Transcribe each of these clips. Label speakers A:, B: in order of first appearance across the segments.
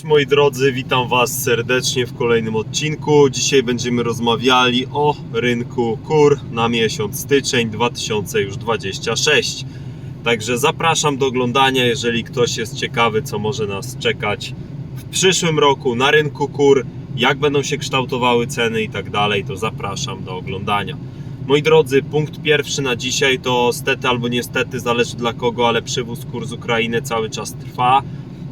A: Cześć moi drodzy, witam Was serdecznie w kolejnym odcinku. Dzisiaj będziemy rozmawiali o rynku kur na miesiąc styczeń 2026. Także zapraszam do oglądania, jeżeli ktoś jest ciekawy, co może nas czekać w przyszłym roku na rynku kur, jak będą się kształtowały ceny i tak dalej, to zapraszam do oglądania. Moi drodzy, punkt pierwszy na dzisiaj to stety albo niestety, zależy dla kogo, ale przywóz kur z Ukrainy cały czas trwa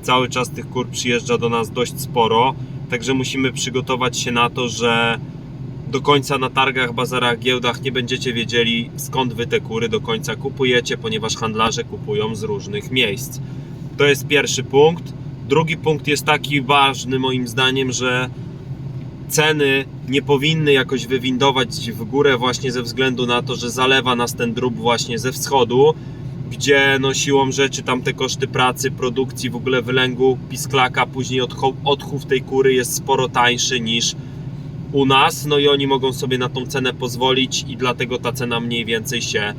A: cały czas tych kur przyjeżdża do nas dość sporo, także musimy przygotować się na to, że do końca na targach, bazarach, giełdach nie będziecie wiedzieli skąd wy te kury do końca kupujecie, ponieważ handlarze kupują z różnych miejsc. To jest pierwszy punkt. Drugi punkt jest taki ważny moim zdaniem, że ceny nie powinny jakoś wywindować w górę właśnie ze względu na to, że zalewa nas ten drób właśnie ze wschodu gdzie no siłą rzeczy tam te koszty pracy, produkcji, w ogóle wylęgu pisklaka, później odchów tej kury jest sporo tańszy niż u nas, no i oni mogą sobie na tą cenę pozwolić i dlatego ta cena mniej więcej się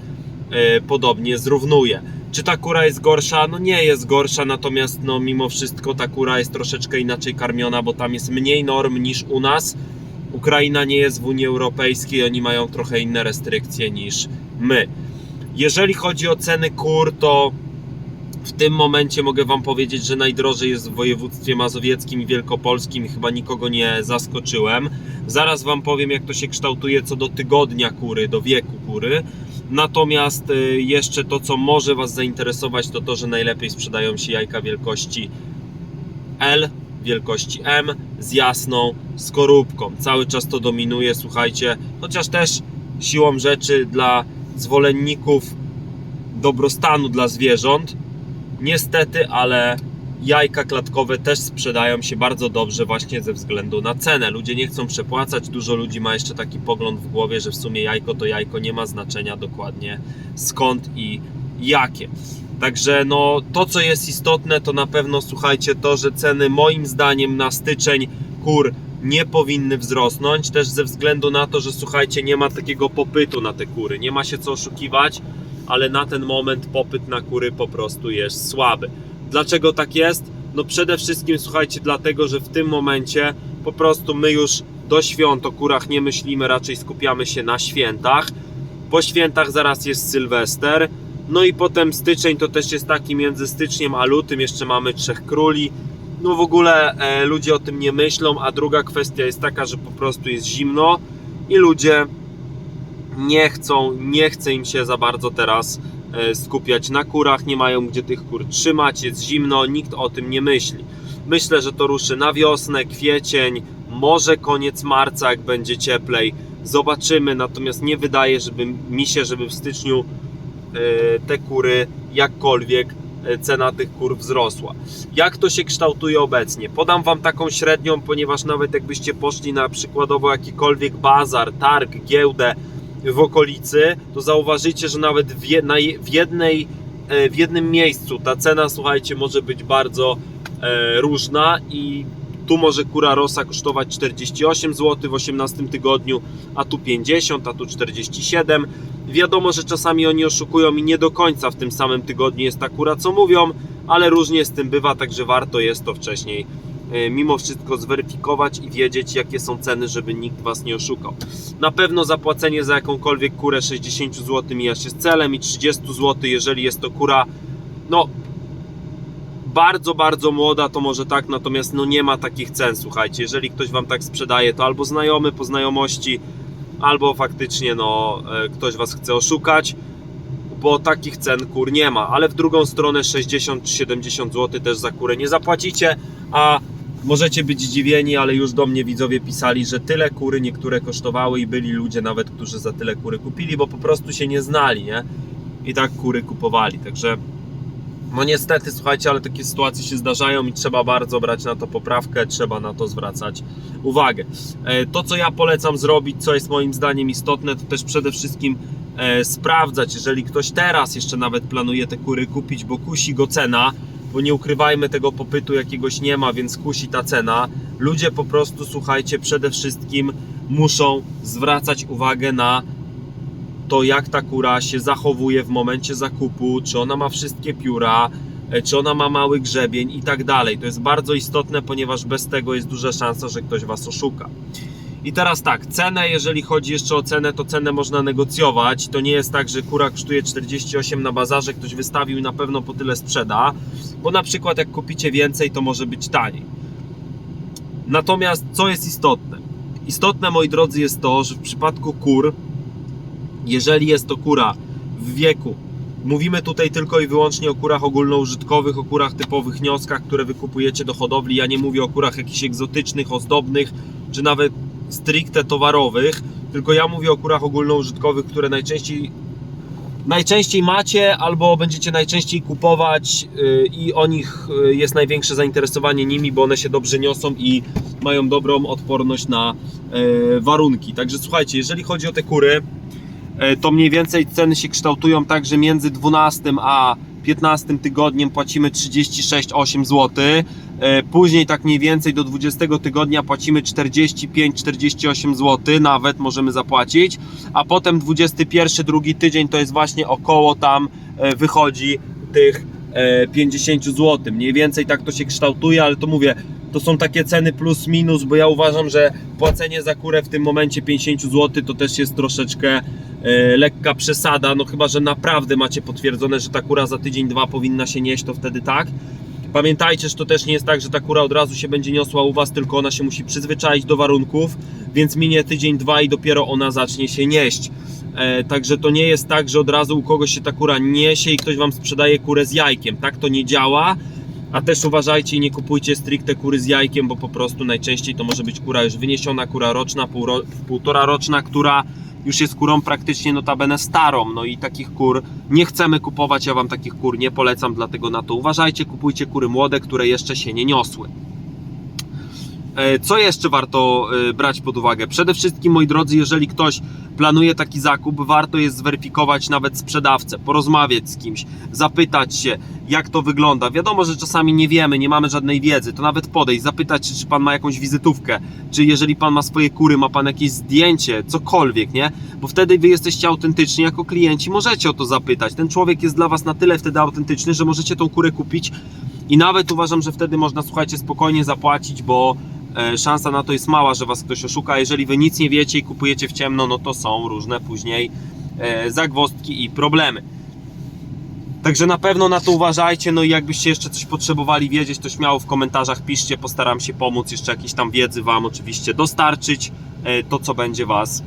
A: e, podobnie zrównuje. Czy ta kura jest gorsza? No nie jest gorsza, natomiast no mimo wszystko ta kura jest troszeczkę inaczej karmiona, bo tam jest mniej norm niż u nas. Ukraina nie jest w Unii Europejskiej, oni mają trochę inne restrykcje niż my. Jeżeli chodzi o ceny kur, to w tym momencie mogę Wam powiedzieć, że najdrożej jest w województwie mazowieckim i wielkopolskim chyba nikogo nie zaskoczyłem. Zaraz Wam powiem, jak to się kształtuje co do tygodnia kury, do wieku kury. Natomiast y, jeszcze to, co może Was zainteresować, to to, że najlepiej sprzedają się jajka wielkości L, wielkości M z jasną skorupką. Cały czas to dominuje, słuchajcie, chociaż też siłą rzeczy dla zwolenników dobrostanu dla zwierząt. Niestety, ale jajka klatkowe też sprzedają się bardzo dobrze właśnie ze względu na cenę. Ludzie nie chcą przepłacać, dużo ludzi ma jeszcze taki pogląd w głowie, że w sumie jajko to jajko nie ma znaczenia dokładnie skąd i jakie. Także no, to co jest istotne to na pewno słuchajcie to, że ceny moim zdaniem na styczeń kur nie powinny wzrosnąć, też ze względu na to, że słuchajcie, nie ma takiego popytu na te kury, nie ma się co oszukiwać, ale na ten moment popyt na kury po prostu jest słaby. Dlaczego tak jest? No przede wszystkim słuchajcie, dlatego, że w tym momencie po prostu my już do świąt o kurach nie myślimy, raczej skupiamy się na świętach. Po świętach zaraz jest Sylwester, no i potem styczeń to też jest taki między styczniem a lutym, jeszcze mamy Trzech Króli, no w ogóle e, ludzie o tym nie myślą, a druga kwestia jest taka, że po prostu jest zimno i ludzie nie chcą, nie chce im się za bardzo teraz e, skupiać na kurach, nie mają gdzie tych kur trzymać, jest zimno, nikt o tym nie myśli. Myślę, że to ruszy na wiosnę, kwiecień, może koniec marca, jak będzie cieplej. Zobaczymy, natomiast nie wydaje żeby, mi się, żeby w styczniu e, te kury jakkolwiek cena tych kur wzrosła. Jak to się kształtuje obecnie? Podam Wam taką średnią, ponieważ nawet jakbyście poszli na przykładowo jakikolwiek bazar, targ, giełdę w okolicy, to zauważycie, że nawet w, w, jednej, e, w jednym miejscu ta cena, słuchajcie, może być bardzo e, różna i tu może kura rosa kosztować 48 zł w 18 tygodniu, a tu 50, a tu 47. Wiadomo, że czasami oni oszukują i nie do końca w tym samym tygodniu jest ta kura, co mówią, ale różnie z tym bywa, także warto jest to wcześniej e, mimo wszystko zweryfikować i wiedzieć, jakie są ceny, żeby nikt Was nie oszukał. Na pewno zapłacenie za jakąkolwiek kurę 60 zł mija się z celem i 30 zł, jeżeli jest to kura, no bardzo, bardzo młoda, to może tak, natomiast no nie ma takich cen, słuchajcie, jeżeli ktoś Wam tak sprzedaje, to albo znajomy po znajomości, albo faktycznie no e, ktoś Was chce oszukać, bo takich cen kur nie ma, ale w drugą stronę 60 czy 70 zł też za kurę nie zapłacicie, a możecie być zdziwieni, ale już do mnie widzowie pisali, że tyle kury niektóre kosztowały i byli ludzie nawet, którzy za tyle kury kupili, bo po prostu się nie znali, nie? I tak kury kupowali, także no niestety, słuchajcie, ale takie sytuacje się zdarzają i trzeba bardzo brać na to poprawkę, trzeba na to zwracać uwagę. E, To, co ja polecam zrobić, co jest moim zdaniem istotne, to też przede wszystkim e, sprawdzać, jeżeli ktoś teraz jeszcze nawet planuje te kury kupić, bo kusi go cena, bo nie ukrywajmy tego popytu jakiegoś nie ma, więc kusi ta cena. Ludzie po prostu, słuchajcie, przede wszystkim muszą zwracać uwagę na to, jak ta kura się zachowuje w momencie zakupu, czy ona ma wszystkie pióra, e, czy ona ma mały grzebień i tak dalej. To jest bardzo istotne, ponieważ bez tego jest duża szansa, że ktoś Was oszuka. I teraz tak, cenę, jeżeli chodzi jeszcze o cenę, to cenę można negocjować. To nie jest tak, że kura kosztuje 48 na bazarze, ktoś wystawił i na pewno po tyle sprzeda, bo na przykład jak kupicie więcej, to może być taniej. Natomiast co jest istotne? Istotne, moi drodzy, jest to, że w przypadku kur, jeżeli jest to kura w wieku, mówimy tutaj tylko i wyłącznie o kurach ogólnoużytkowych, o kurach typowych nioskach, które wykupujecie do hodowli. Ja nie mówię o kurach jakichś egzotycznych, ozdobnych, czy nawet stricte towarowych, tylko ja mówię o kurach ogólnoużytkowych, które najczęściej najczęściej macie albo będziecie najczęściej kupować yy, i o nich yy, jest największe zainteresowanie nimi, bo one się dobrze niosą i mają dobrą odporność na yy, warunki. Także słuchajcie, jeżeli chodzi o te kury, to mniej więcej ceny się kształtują tak, że między 12 a 15 tygodniem płacimy 36,8 zł. E, Później tak mniej więcej do 20 tygodnia płacimy 45-48 zł, nawet możemy zapłacić, a potem 21 drugi tydzień to jest właśnie około tam e, wychodzi tych e, 50 zł. Mniej więcej tak to się kształtuje, ale to mówię, to są takie ceny plus minus, bo ja uważam, że płacenie za kurę w tym momencie 50 zł to też jest troszeczkę e, lekka przesada, no chyba, że naprawdę macie potwierdzone, że ta kura za tydzień, dwa powinna się nieść, to wtedy tak. Pamiętajcie, że to też nie jest tak, że ta kura od razu się będzie niosła u Was, tylko ona się musi przyzwyczaić do warunków, więc minie tydzień, dwa i dopiero ona zacznie się nieść. E, także to nie jest tak, że od razu u kogoś się ta kura niesie i ktoś Wam sprzedaje kurę z jajkiem. Tak to nie działa. A też uważajcie i nie kupujcie stricte kury z jajkiem, bo po prostu najczęściej to może być kura już wyniesiona, kura roczna, półro, półtora roczna, która już jest kurą praktycznie notabene starą. No i takich kur nie chcemy kupować, ja Wam takich kur nie polecam, dlatego na to uważajcie. Kupujcie kury młode, które jeszcze się nie niosły. E, Co jeszcze warto e, brać pod uwagę? Przede wszystkim, moi drodzy, jeżeli ktoś planuje taki zakup, warto jest zweryfikować nawet sprzedawcę, porozmawiać z kimś, zapytać się, jak to wygląda. Wiadomo, że czasami nie wiemy, nie mamy żadnej wiedzy, to nawet podejść, zapytać się, czy pan ma jakąś wizytówkę, czy jeżeli pan ma swoje kury, ma pan jakieś zdjęcie, cokolwiek, nie? Bo wtedy wy jesteście autentyczni jako klienci, możecie o to zapytać. Ten człowiek jest dla was na tyle wtedy autentyczny, że możecie tą kurę kupić i nawet uważam, że wtedy można, słuchajcie, spokojnie zapłacić, bo szansa na to jest mała, że was ktoś oszuka. Jeżeli wy nic nie wiecie i kupujecie w ciemno, no to są różne później e, zagwozdki i problemy. Także na pewno na to uważajcie, no i jakbyście jeszcze coś potrzebowali wiedzieć, to śmiało w komentarzach piszcie, postaram się pomóc, jeszcze jakieś tam wiedzy Wam oczywiście dostarczyć, e, to co będzie Was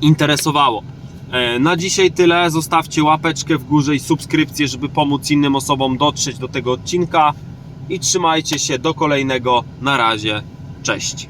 A: interesowało. E, Na dzisiaj tyle, zostawcie łapeczkę w górze i subskrypcję, żeby pomóc innym osobom dotrzeć do tego odcinka i trzymajcie się do kolejnego, na razie, cześć.